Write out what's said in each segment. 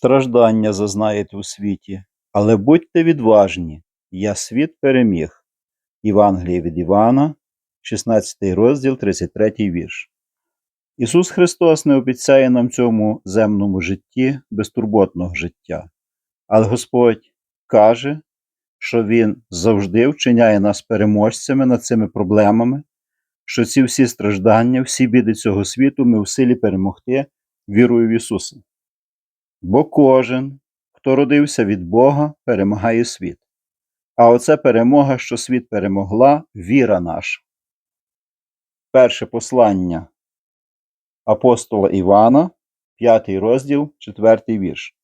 Страждання зазнаєте у світі, але будьте відважні, я світ переміг. Євангеліє від Івана, 16 розділ, 33 вірш. Ісус Христос не обіцяє нам цьому земному житті безтурботного життя, але Господь каже, що Він завжди вчиняє нас переможцями над цими проблемами, що ці всі страждання, всі біди цього світу ми в силі перемогти вірою в Ісуса. Бо кожен, хто родився від Бога, перемагає світ. А оце перемога, що світ перемогла, віра наша. Перше послання апостола Івана, 5 розділ, 4 вірш.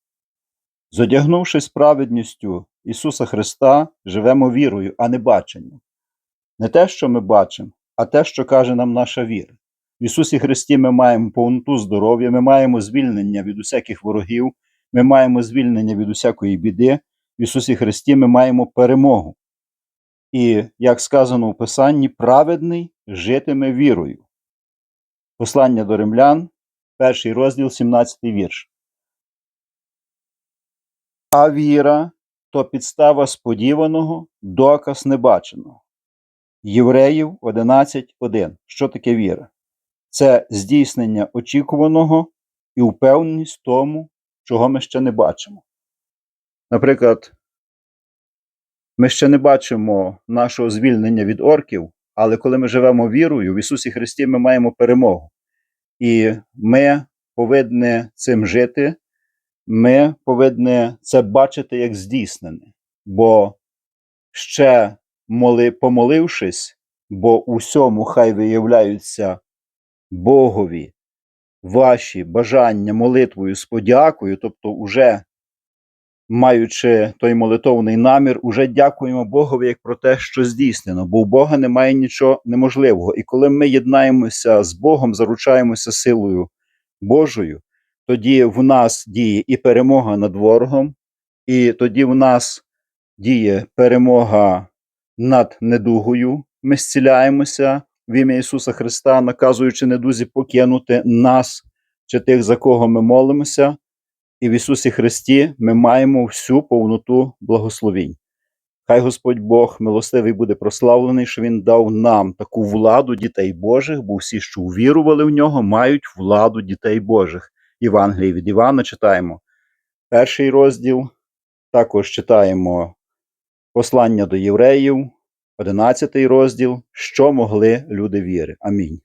Зодягнувшись праведністю Ісуса Христа, живемо вірою, а не баченням. Не те, що ми бачимо, а те, що каже нам наша віра. В Ісусі Христі ми маємо повноту здоров'я, ми маємо звільнення від усяких ворогів, ми маємо звільнення від усякої біди. В Ісусі Христі ми маємо перемогу. І, як сказано у Писанні, праведний житиме вірою. Послання до римлян, перший розділ, 17 вірш. А віра то підстава сподіваного, доказ небаченого. Євреїв 11.1. Що таке віра? Це здійснення очікуваного і впевненість в тому, чого ми ще не бачимо. Наприклад, ми ще не бачимо нашого звільнення від орків, але коли ми живемо вірою, в Ісусі Христі ми маємо перемогу. І ми повинні цим жити, ми повинні це бачити як здійснене. Бо ще моли, помолившись, бо усьому хай виявляються Богові ваші бажання молитвою з подякою, тобто, уже маючи той молитовний намір, уже дякуємо Богові як про те, що здійснено, бо у Бога немає нічого неможливого. І коли ми єднаємося з Богом, заручаємося силою Божою, тоді в нас діє і перемога над ворогом, і тоді в нас діє перемога над недугою. Ми зціляємося в ім'я Ісуса Христа, наказуючи недузі покинути нас чи тих, за кого ми молимося. І в Ісусі Христі ми маємо всю повноту благословінь. Хай Господь Бог милостивий буде прославлений, що Він дав нам таку владу дітей Божих, бо всі, що увірували в нього, мають владу дітей Божих. Євангелії від Івана читаємо перший розділ, також читаємо послання до євреїв, 11 розділ, що могли люди віри. Амінь.